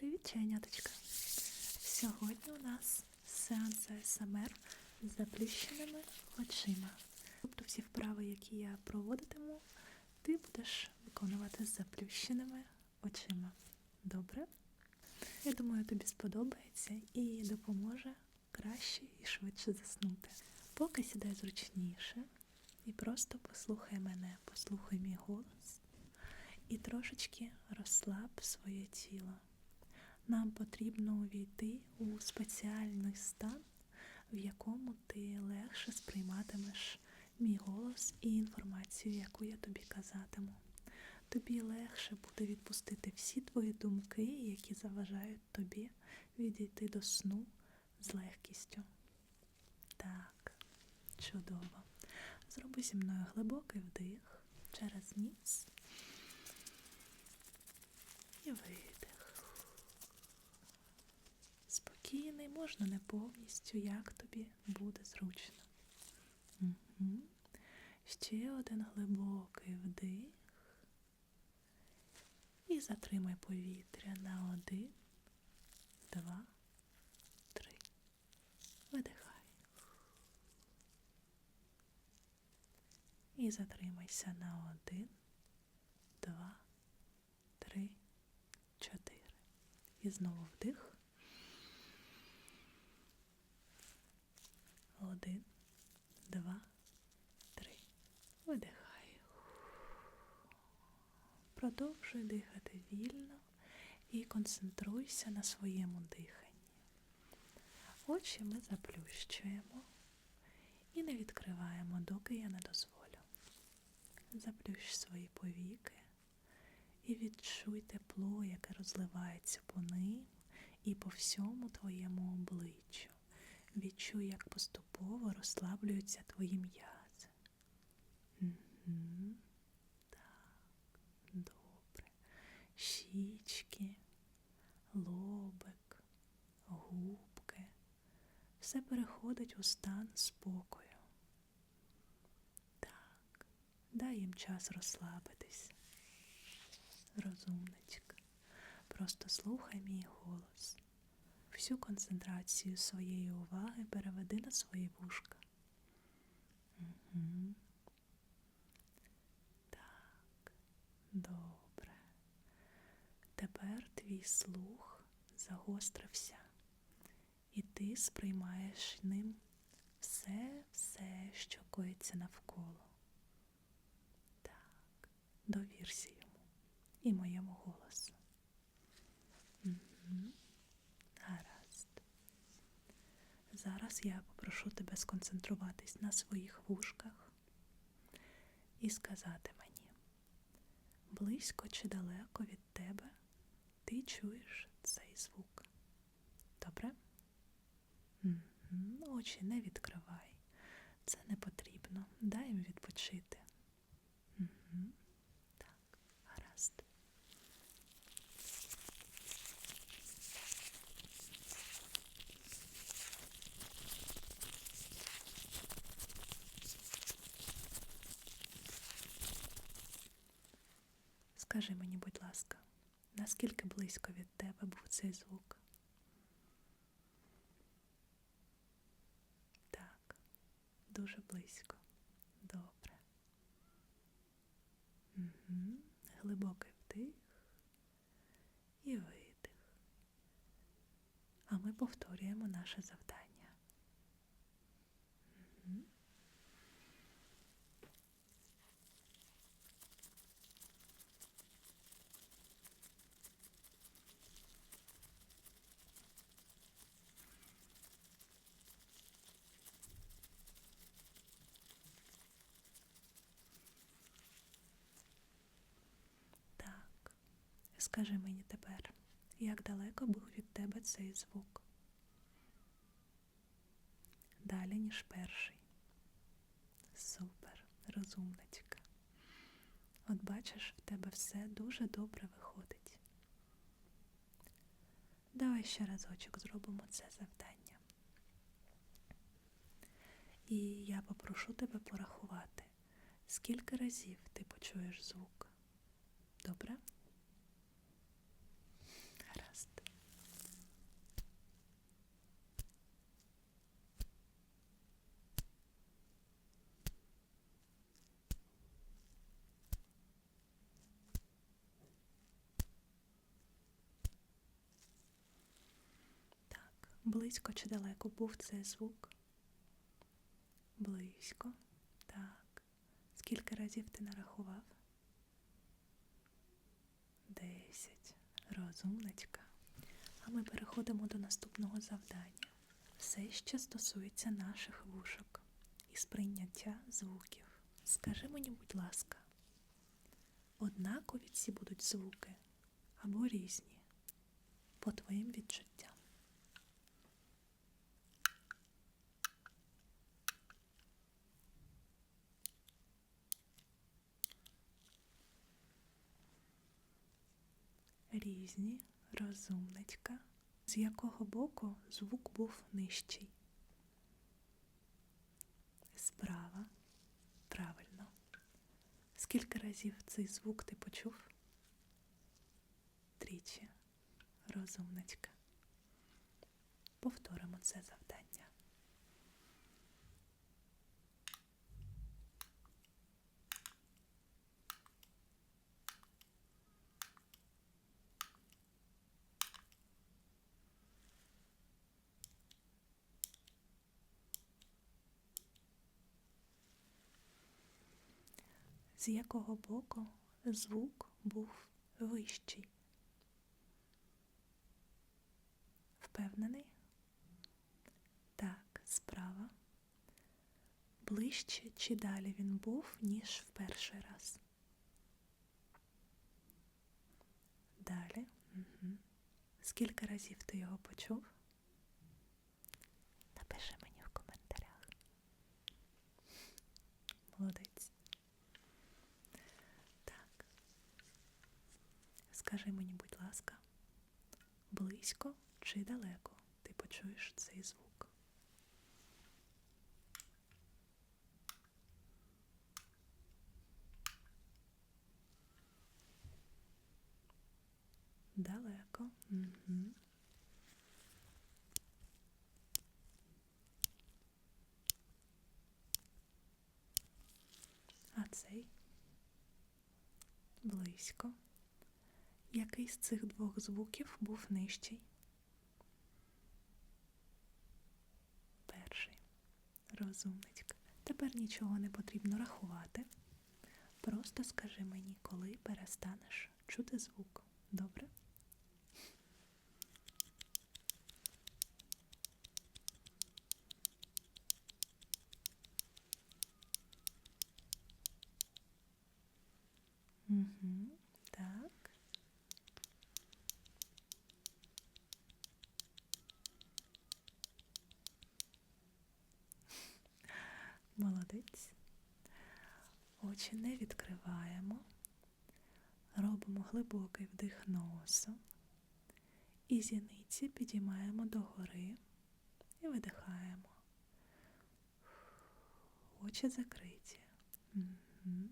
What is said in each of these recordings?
Привіт, чайняточка! Сьогодні у нас сеанс СМР з заплющеними очима. Тобто всі вправи, які я проводитиму, ти будеш виконувати з заплющеними очима. Добре? Я думаю, тобі сподобається і допоможе краще і швидше заснути. Поки сідай зручніше і просто послухай мене, послухай мій голос і трошечки розслаб своє тіло. Нам потрібно увійти у спеціальний стан, в якому ти легше сприйматимеш мій голос і інформацію, яку я тобі казатиму. Тобі легше буде відпустити всі твої думки, які заважають тобі відійти до сну з легкістю. Так, чудово. Зроби зі мною глибокий вдих через ніс і видих. Можна не повністю, як тобі буде зручно. Угу. Ще один глибокий вдих. І затримай повітря на один, два, три. Видихай. І затримайся на один, два, три, чотири. І знову вдих. Один, два, три. Видихай. Продовжуй дихати вільно і концентруйся на своєму диханні. Очі ми заплющуємо і не відкриваємо, доки я не дозволю. Заплющ свої повіки і відчуй тепло, яке розливається по ним і по всьому твоєму обличчю. Відчуй, як поступово розслаблюються твої м'язи. Угу. Так, добре. Щічки, лобик, губки. Все переходить у стан спокою. Так, дай їм час розслабитись. Розумничка. Просто слухай мій голос. Всю концентрацію своєї уваги переведи на свої вушка. Угу. Так, добре. Тепер твій слух загострився, і ти сприймаєш ним все-все, що коїться навколо. Так, довірся йому і моєму голосу. Угу. Гаразд. Зараз я попрошу тебе сконцентруватись на своїх вушках і сказати мені, близько чи далеко від тебе ти чуєш цей звук. Добре? Очі не відкривай. Це не потрібно. Дай їм відпочити. Так, гаразд. Скажи мені, будь ласка, наскільки близько від тебе був цей звук? Так, дуже близько. Добре. Угу. Глибокий вдих і видих. А ми повторюємо наше завдання. Угу. Так, скажи мені тепер, як далеко був від тебе цей звук? Далі, ніж перший. Супер, розумничка. От бачиш, в тебе все дуже добре виходить. Давай ще разочок зробимо це завдання. І я попрошу тебе порахувати, скільки разів ти почуєш звук. Добре? Гаразд. Близько чи далеко був цей звук? Близько. Так. Скільки разів ти нарахував? Десять. Розумничка. А ми переходимо до наступного завдання. Все ще стосується наших вушок і сприйняття звуків. Скажи мені, будь ласка, однакові ці будуть звуки або різні по твоїм відчуттям. Різні, розумничка. З якого боку звук був нижчий? Справа. Правильно. Скільки разів цей звук ти почув? Тричі. Розумничка. Повторимо це завдання. З якого боку звук був вищий? Впевнений? Так, справа. Ближче чи далі він був, ніж в перший раз? Далі. Угу. Скільки разів ти його почув? Напиши мені в коментарях. Молодець. Так. Скажи мені, будь ласка, близько чи далеко ти почуєш цей звук? Далеко. Угу. А цей близько. Який з цих двох звуків був нижчий? Перший. Розумничка. Тепер нічого не потрібно рахувати. Просто скажи мені, коли перестанеш чути звук. Добре? Угу, так. Молодець. Очі не відкриваємо. Робимо глибокий вдих носом. І зіниці підіймаємо догори і видихаємо. Очі закриті. Угу.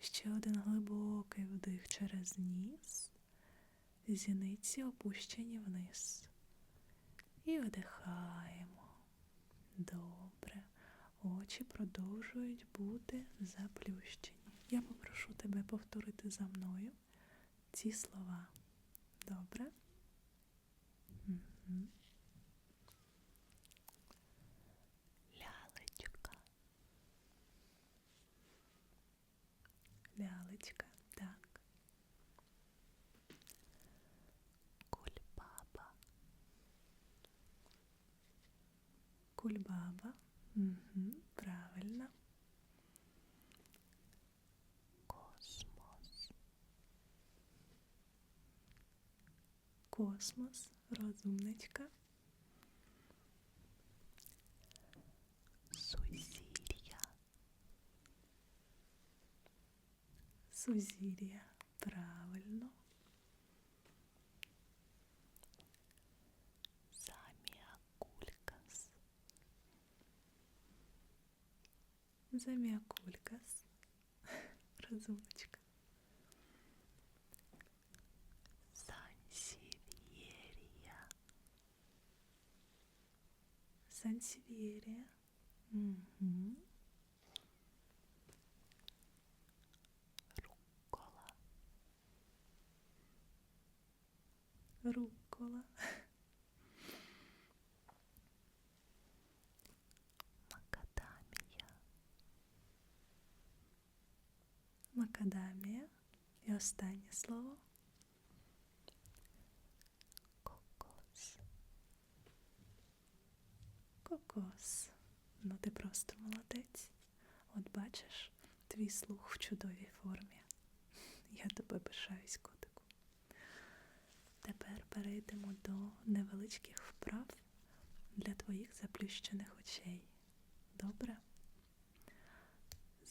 Ще один глибокий вдих через ніс, зіниці опущені вниз. І видихаємо. Добре. Очі продовжують бути заплющені. Я попрошу тебе повторити за мною ці слова. Добре? Угу. Лялечка. Лялечка. Кульбаба. Кульбаба. Угу, правильно. Космос. Космос, розумничка. Сузір'я. Сузір'я, правильно. Заміакулькас. Розумничка. Сансів'єрія. Сансів'єрія. Угу. Рукола. Рукола. макадамія. І останнє слово. Кокос. Кокос. Ну ти просто молодець. От бачиш, твій слух в чудовій формі. Я тебе пишаюсь, котику. Тепер перейдемо до невеличких вправ для твоїх заплющених очей. Добре?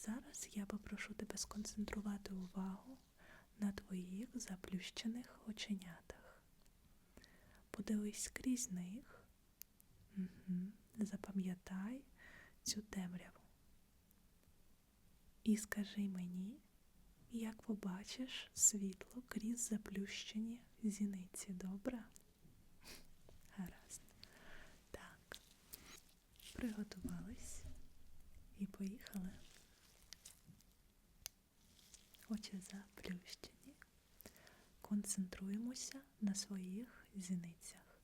Зараз я попрошу тебе сконцентрувати увагу на твоїх заплющених оченятах. Подивись крізь них. Угу. Запам'ятай цю темряву. І скажи мені, як побачиш світло крізь заплющені зіниці, добре? Гаразд. Так. Приготувались і поїхали. Очі заплющені. Концентруємося на своїх зіницях.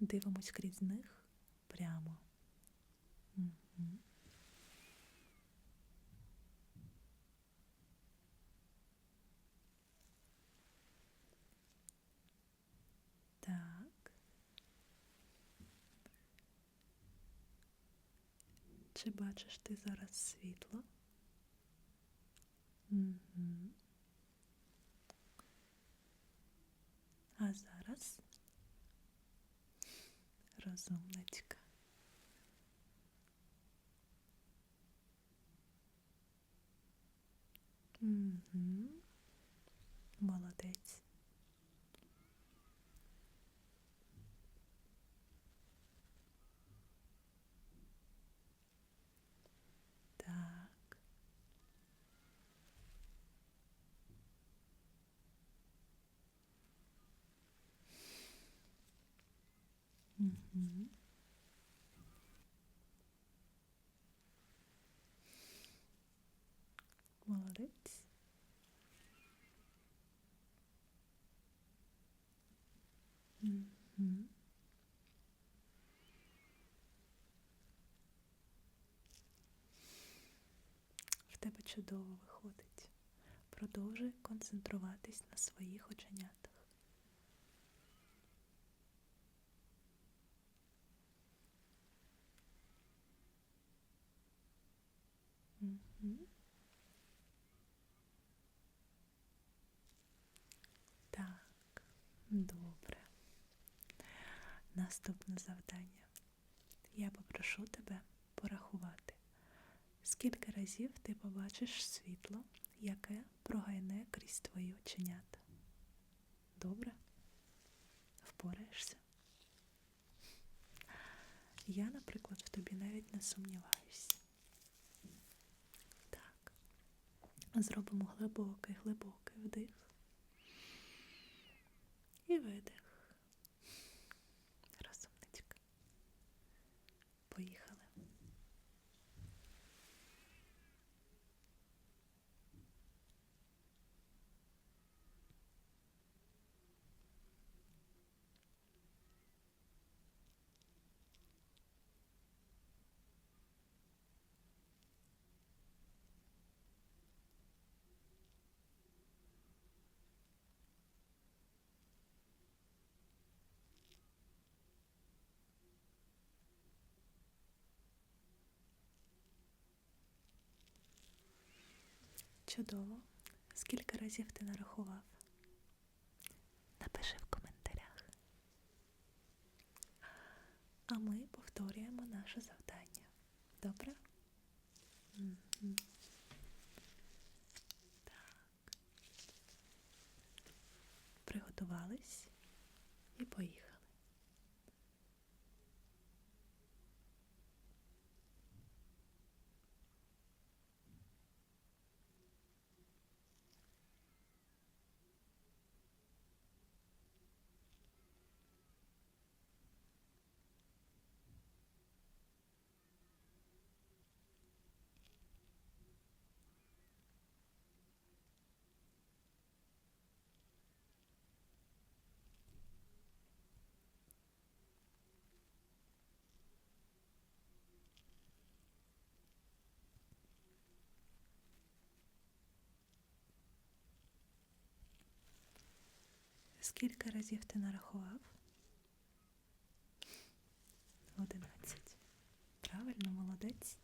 Дивимось крізь них прямо. Так. Чи бачиш ти зараз світло? А зараз розумничка. Угу. Молодець. Угу. Молодець. Угу. В тебе чудово виходить. Продовжуй концентруватись на своїх оченятах. Так, добре. Наступне завдання. Я попрошу тебе порахувати, скільки разів ти побачиш світло, яке прогайне крізь твої оченята. Добре? Впораєшся? Я, наприклад, в тобі навіть не сумніваюся. Так. Зробимо глибокий, глибокий вдих і видих. Розумничка. Поїхали. Чудово. Скільки разів ти нарахував? Напиши в коментарях. А ми повторюємо наше завдання. Добре? Скільки разів ти нарахував? Одинадцять. Правильно, молодець.